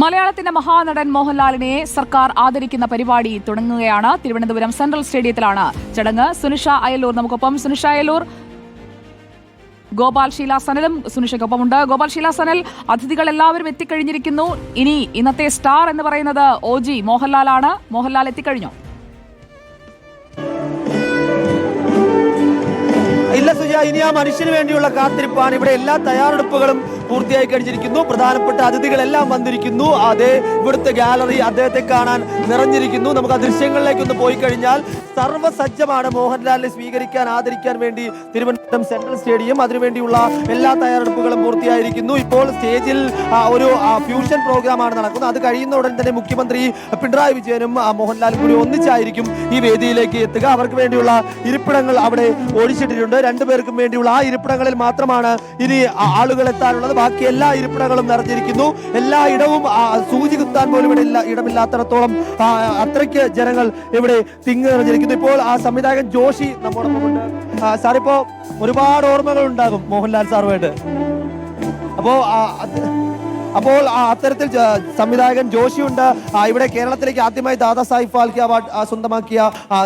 മലയാളത്തിന്റെ മഹാനടൻ മോഹൻലാലിനെ സർക്കാർ ആദരിക്കുന്ന പരിപാടി തുടങ്ങുകയാണ്. തിരുവനന്തപുരം സെൻട്രൽ സ്റ്റേഡിയത്തിലാണ് ചടങ്ങ്. സുനിഷ അയലൂർ നമുക്കൊപ്പം. സുനിഷ അയലൂർ ഗോപാൽ ഷീല സനലും സുനിഷയ്ക്കൊപ്പമുണ്ട്. ഗോപാൽ ഷീല സനൽ അതിഥികൾ എല്ലാവരും എത്തിക്കഴിഞ്ഞിരിക്കുന്നു. ഇനി ഇന്നത്തെ സ്റ്റാർ എന്ന് പറയുന്നത് ഒ ജി മോഹൻലാലാണ്. മോഹൻലാൽ എത്തിക്കഴിഞ്ഞു? ഇല്ല സുജ ഇനി ആ മനുഷ്യന് വേണ്ടിയുള്ള കാത്തിരിപ്പാണ്. ഇവിടെ എല്ലാ തയ്യാറെടുപ്പുകളും പൂർത്തിയായി കഴിഞ്ഞിരിക്കുന്നു. പ്രധാനപ്പെട്ട അതിഥികളെല്ലാം വന്നിരിക്കുന്നു. അതേ ഇവിടുത്തെ ഗാലറി അദ്ദേഹത്തെ കാണാൻ നിറഞ്ഞിരിക്കുന്നു. നമുക്ക് ആ ദൃശ്യങ്ങളിലേക്ക് ഒന്ന് പോയി കഴിഞ്ഞാൽ സർവസജ്ജമാണ് മോഹൻലാലിനെ സ്വീകരിക്കാൻ ആദരിക്കാൻ വേണ്ടി തിരുവനന്തപുരം സെൻട്രൽ സ്റ്റേഡിയം. അതിനുവേണ്ടിയുള്ള എല്ലാ തയ്യാറെടുപ്പുകളും പൂർത്തിയായിരിക്കുന്നു. ഇപ്പോൾ സ്റ്റേജിൽ ഒരു ഫ്യൂഷൻ പ്രോഗ്രാമാണ് നടക്കുന്നത്. അത് കഴിയുന്ന ഉടൻ തന്നെ മുഖ്യമന്ത്രി പിണറായി വിജയനും മോഹൻലാലും കൂടി ഒന്നിച്ചായിരിക്കും ഈ വേദിയിലേക്ക് എത്തുക. അവർക്ക് വേണ്ടിയുള്ള ഇരിപ്പിടങ്ങൾ അവിടെ ഒഴിച്ചിട്ടിട്ടുണ്ട്. രണ്ടുപേർക്കും വേണ്ടിയുള്ള ആ ഇരിപ്പിടങ്ങളിൽ മാത്രമാണ് ഇനി ആളുകൾ എത്താനുള്ളത്. ബാക്കി എല്ലാ ഇരിപ്പിടങ്ങളും നിറഞ്ഞിരിക്കുന്നു. എല്ലാ ഇടവും സൂചി കുത്താൻ പോലും ഇവിടെ ഇടമില്ലാത്തിടത്തോളം അത്രയ്ക്ക് ജനങ്ങൾ ഇവിടെ തിങ്ങി നിറഞ്ഞിരിക്കുന്നു ഇപ്പോൾ ആ സംവിധായകൻ ജോഷി നമ്മോടൊപ്പം ഉണ്ട്. സാർ ഇപ്പോ ഒരുപാട് ഓർമ്മകൾ ഉണ്ടാകും മോഹൻലാൽ സാറുമായിട്ട്. അപ്പോ അത് അപ്പോൾ അത്തരത്തിൽ സംവിധായകൻ ജോഷിയുണ്ട്. ഇവിടെ കേരളത്തിലേക്ക് ആദ്യമായി ദാദാ സാഹിബ് ഫാൽക്കെ അവാർഡ് സ്വന്തമാക്കിയ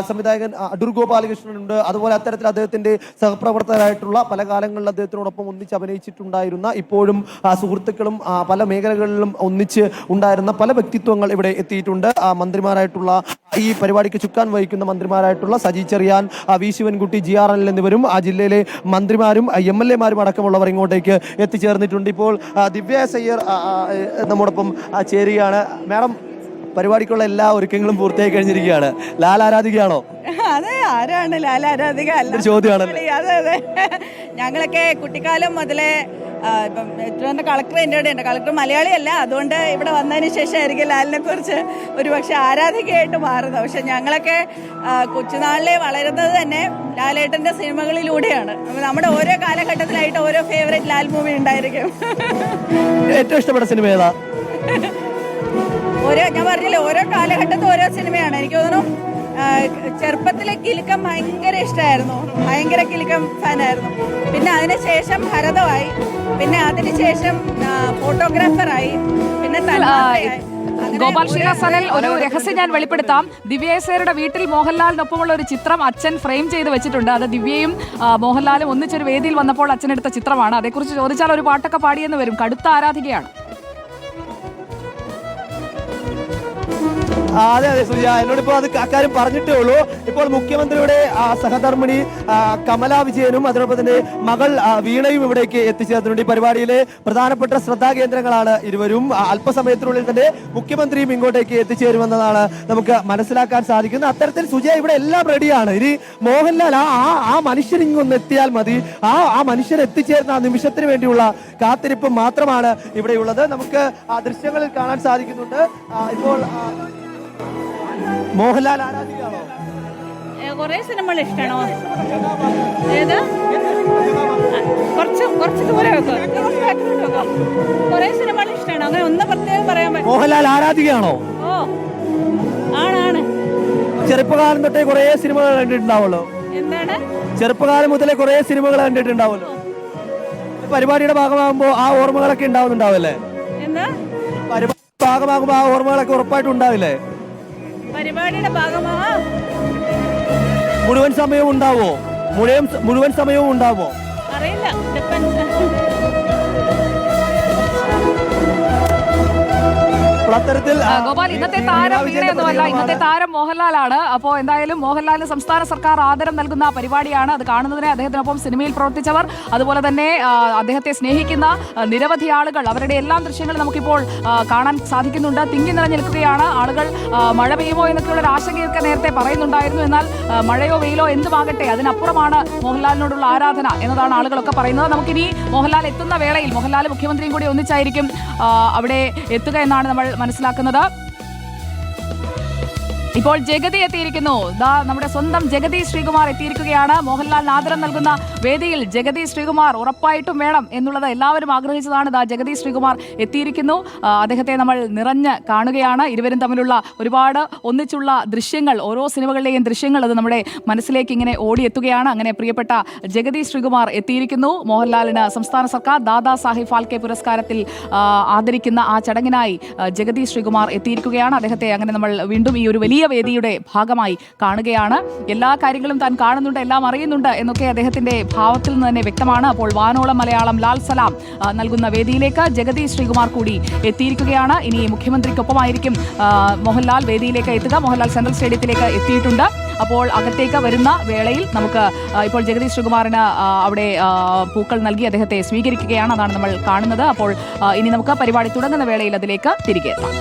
സംവിധായകൻ അടൂർ ഗോപാലകൃഷ്ണൻ ഉണ്ട്. അതുപോലെ അത്തരത്തിൽ അദ്ദേഹത്തിന്റെ സഹപ്രവർത്തകരായിട്ടുള്ള പല കാലങ്ങളിൽ അദ്ദേഹത്തിനോടൊപ്പം ഒന്നിച്ച് അഭിനയിച്ചിട്ടുണ്ടായിരുന്ന ഇപ്പോഴും സുഹൃത്തുക്കളും പല മേഖലകളിലും ഒന്നിച്ച് ഉണ്ടായിരുന്ന പല വ്യക്തിത്വങ്ങൾ ഇവിടെ എത്തിയിട്ടുണ്ട്. മന്ത്രിമാരായിട്ടുള്ള ഈ പരിപാടിക്ക് ചുക്കാൻ വഹിക്കുന്ന മന്ത്രിമാരായിട്ടുള്ള Saji Cherian V Sivankutty G R L എന്നിവരും ആ ജില്ലയിലെ മന്ത്രിമാരും എം എൽ എമാരും അടക്കമുള്ളവർ ഇങ്ങോട്ടേക്ക് എത്തിച്ചേർന്നിട്ടുണ്ട്. ഇപ്പോൾ ദിവ്യ സയ്യർ നമ്മോടൊപ്പം ചേരുകയാണ്. മാഡം പരിപാടിക്കുള്ള എല്ലാ ഒരുക്കങ്ങളും പൂർത്തിയായി കഴിഞ്ഞിരിക്കുകയാണ്. ലാൽ ആരാധികയാണോ? അതെ ആരാണ് ലാൽ അല്ല. ചോദ്യമാണ്. അതെ അതെ. ഞങ്ങളൊക്കെ കുട്ടിക്കാലം മുതലേ ഇപ്പം ഏറ്റവും കളക്ടർ എന്റെ കൂടെ ഉണ്ട് കളക്ടർ മലയാളിയല്ല. അതുകൊണ്ട് ഇവിടെ വന്നതിന് ശേഷമായിരിക്കും ലാലിനെ കുറിച്ച് ഒരു പക്ഷെ ആരാധികയായിട്ട് മാറുന്നത്. പക്ഷെ ഞങ്ങളൊക്കെ കൊച്ചുനാളിലെ വളരുന്നത് തന്നെ ലാലേട്ടന്റെ സിനിമകളിലൂടെയാണ്. നമ്മുടെ ഓരോ കാലഘട്ടത്തിലായിട്ട് ഓരോ ഫേവറേറ്റ് ലാൽ മൂവി ഉണ്ടായിരിക്കും. ഏറ്റവും ഇഷ്ടപ്പെട്ട സിനിമ ഏതാ? ഓരോ ഞാൻ പറഞ്ഞില്ലേ ഓരോ കാലഘട്ടത്തും ഓരോ സിനിമയാണ്. എനിക്ക് തോന്നുന്നു ചെറുപ്പത്തിലെ കിലുക്കം ഭയങ്കര ഇഷ്ടമായിരുന്നു ഭയങ്കര കിലുക്കം ഫാനായിരുന്നു. പിന്നെ അതിനുശേഷം ഭരതമായി. പിന്നെ അതിനുശേഷം ഫോട്ടോഗ്രാഫറായി. പിന്നെ ഗോപാൽ ഷീല സനൽ ഒരു രഹസ്യം ഞാൻ വെളിപ്പെടുത്താം. ദിവ്യേശ്വരയുടെ വീട്ടിൽ മോഹൻലാലിനൊപ്പമുള്ള ഒരു ചിത്രം അച്ഛൻ ഫ്രെയിം ചെയ്ത് വെച്ചിട്ടുണ്ട്. അത് ദിവ്യയും മോഹൻലാലും ഒന്നിച്ചൊരു വേദിയിൽ വന്നപ്പോൾ അച്ഛൻ എടുത്ത ചിത്രമാണ്. അതേക്കുറിച്ച് ചോദിച്ചാൽ ഒരു പാട്ടൊക്കെ പാടിയെന്ന് വരും. കടുത്ത ആരാധികയാണ്. അതെ അതെ സുജ എന്നോട് ഇപ്പോൾ അത് അക്കാര്യം പറഞ്ഞിട്ടേ ഉള്ളൂ. ഇപ്പോൾ മുഖ്യമന്ത്രിയുടെ സഹധർമ്മിണി കമലാ വിജയനും അതിനൊപ്പം തന്നെ മകൾ വീണയും ഇവിടേക്ക് എത്തിച്ചേർന്നിട്ടുണ്ട്. ഈ പരിപാടിയിലെ പ്രധാനപ്പെട്ട ശ്രദ്ധാകേന്ദ്രങ്ങളാണ് ഇരുവരും. അല്പസമയത്തിനുള്ളിൽ തന്നെ മുഖ്യമന്ത്രിയും ഇങ്ങോട്ടേക്ക് എത്തിച്ചേരുമെന്നതാണ് നമുക്ക് മനസ്സിലാക്കാൻ സാധിക്കുന്നത്. അത്തരത്തിൽ സുജയ ഇവിടെ എല്ലാം റെഡിയാണ് ഇനി മോഹൻലാൽ ആ ആ- മനുഷ്യൻ ഇങ്ങൊന്ന് എത്തിയാൽ മതി. ആ ആ മനുഷ്യൻ എത്തിച്ചേർന്ന ആ നിമിഷത്തിന് വേണ്ടിയുള്ള കാത്തിരിപ്പ് മാത്രമാണ് ഇവിടെയുള്ളത്. നമുക്ക് ആ ദൃശ്യങ്ങളിൽ കാണാൻ സാധിക്കുന്നുണ്ട്. ഇപ്പോൾ മോഹൻലാൽ ആരാധികയാണോ കുറെ സിനിമകൾ ഇഷ്ടമാണോ ഏത്? കുറച്ച് കുറച്ച് ദൂരെ വെക്കോ. കുറെ സിനിമകൾ ഇഷ്ടമാണോ അങ്ങനെ ഒന്ന് പ്രത്യേകം പറയാൻ പറ്റും മോഹൻലാൽ ആരാധികയാണോ? ഓ ആണാണ് ചെറുപ്പകാലം തൊട്ടേ കുറെ സിനിമകൾ കണ്ടിട്ടുണ്ടാവുമല്ലോ. എന്താണ്? ചെറുപ്പകാലം മുതലേ കുറെ സിനിമകൾ കണ്ടിട്ടുണ്ടാവുമല്ലോ. പരിപാടിയുടെ ഭാഗമാകുമ്പോൾ ആ ഓർമ്മകളൊക്കെ ഉണ്ടാവുന്നുണ്ടാവില്ലേ? എന്താ? പരിപാടി ഭാഗമാകുമ്പോൾ ആ ഓർമ്മകളൊക്കെ ഉറപ്പായിട്ടും ഉണ്ടാവില്ലേ? പരിപാടിയുടെ ഭാഗമാവാ. മുഴുവൻ സമയവും ഉണ്ടാവോ? മുഴുവൻ മുഴുവൻ സമയവും ഉണ്ടാവോ? അറിയില്ല. അത്തരത്തിൽ ഗോപാൽ ഇന്നത്തെ താരം വീണയൊന്നുമല്ല ഇന്നത്തെ താരം മോഹൻലാലാണ്. അപ്പോൾ എന്തായാലും മോഹൻലാലിന് സംസ്ഥാന സർക്കാർ ആദരം നൽകുന്ന പരിപാടിയാണ് അത് കാണുന്നതിന് അദ്ദേഹത്തിനൊപ്പം സിനിമയിൽ പ്രവർത്തിച്ചവർ അതുപോലെ തന്നെ അദ്ദേഹത്തെ സ്നേഹിക്കുന്ന നിരവധി ആളുകൾ അവരുടെ എല്ലാം ദൃശ്യങ്ങൾ നമുക്കിപ്പോൾ കാണാൻ സാധിക്കുന്നുണ്ട്. തിങ്ങി നിറഞ്ഞു നിൽക്കുകയാണ് ആളുകൾ മഴ പെയ്യുമോ എന്നൊക്കെയുള്ള ഒരു ആശങ്കയൊക്കെ നേരത്തെ പറയുന്നുണ്ടായിരുന്നു. എന്നാൽ മഴയോ വെയിലോ എന്തുമാകട്ടെ അതിനപ്പുറമാണ് മോഹൻലാലിനോടുള്ള ആരാധന എന്നതാണ് ആളുകളൊക്കെ പറയുന്നത്. നമുക്കിനി മോഹൻലാൽ എത്തുന്ന വേളയിൽ മോഹൻലാൽ മുഖ്യമന്ത്രിയും കൂടി ഒന്നിച്ചായിരിക്കും അവിടെ എത്തുക എന്നാണ് നമ്മൾ മനസ്സിലാക്കുന്നത്. ഇപ്പോൾ ജഗതി എത്തിയിരിക്കുന്നു. ദാ നമ്മുടെ സ്വന്തം ജഗതി ശ്രീകുമാർ എത്തിയിരിക്കുകയാണ്. മോഹൻലാൽ ആദരം നൽകുന്ന വേദിയിൽ ജഗതി ശ്രീകുമാർ ഉറപ്പായിട്ടും വേണം എന്നുള്ളത് എല്ലാവരും ആഗ്രഹിച്ചതാണ്. ദാ ജഗതി ശ്രീകുമാർ എത്തിയിരിക്കുന്നു. അദ്ദേഹത്തെ നമ്മൾ നിറഞ്ഞ് കാണുകയാണ്. ഇരുവരും തമ്മിലുള്ള ഒരുപാട് ഒന്നിച്ചുള്ള ദൃശ്യങ്ങൾ ഓരോ സിനിമകളിലെയും ദൃശ്യങ്ങൾ അത് നമ്മുടെ മനസ്സിലേക്ക് ഇങ്ങനെ ഓടിയെത്തുകയാണ്. അങ്ങനെ പ്രിയപ്പെട്ട ജഗതി ശ്രീകുമാർ എത്തിയിരിക്കുന്നു. മോഹൻലാലിന് സംസ്ഥാന സർക്കാർ ദാദാ സാഹിബ് ഫാൽക്കെ പുരസ്കാരത്തിൽ ആദരിക്കുന്ന ആ ചടങ്ങിനായി ജഗതി ശ്രീകുമാർ എത്തിയിരിക്കുകയാണ്. അദ്ദേഹത്തെ അങ്ങനെ നമ്മൾ വീണ്ടും ഈ ഒരു വലിയ വേദിയുടെ ഭാഗമായി കാണുകയാണ്. എല്ലാ കാര്യങ്ങളും താൻ കാണുന്നുണ്ട് എല്ലാം അറിയുന്നുണ്ട് എന്നൊക്കെ അദ്ദേഹത്തിന്റെ ഭാവത്തിൽ നിന്ന് തന്നെ വ്യക്തമാണ്. അപ്പോൾ വാനോളം മലയാളം ലാൽ സലാം നൽകുന്ന വേദിയിലേക്ക് ജഗതി ശ്രീകുമാർ കൂടി എത്തിയിരിക്കുകയാണ്. ഇനി മുഖ്യമന്ത്രിക്കൊപ്പമായിരിക്കും മോഹൻലാൽ വേദിയിലേക്ക് എത്തുക. മോഹൻലാൽ സെൻട്രൽ സ്റ്റേഡിയത്തിലേക്ക് എത്തിയിട്ടുണ്ട്. അപ്പോൾ അകത്തേക്ക് വരുന്ന വേളയിൽ നമുക്ക് ഇപ്പോൾ ജഗതി ശ്രീകുമാറിന് അവിടെ പൂക്കൾ നൽകി അദ്ദേഹത്തെ സ്വീകരിക്കുകയാണ്. അതാണ് നമ്മൾ കാണുന്നത്. അപ്പോൾ ഇനി നമുക്ക് പരിപാടി തുടങ്ങുന്ന വേളയിൽ അതിലേക്ക് തിരികെ എത്താം.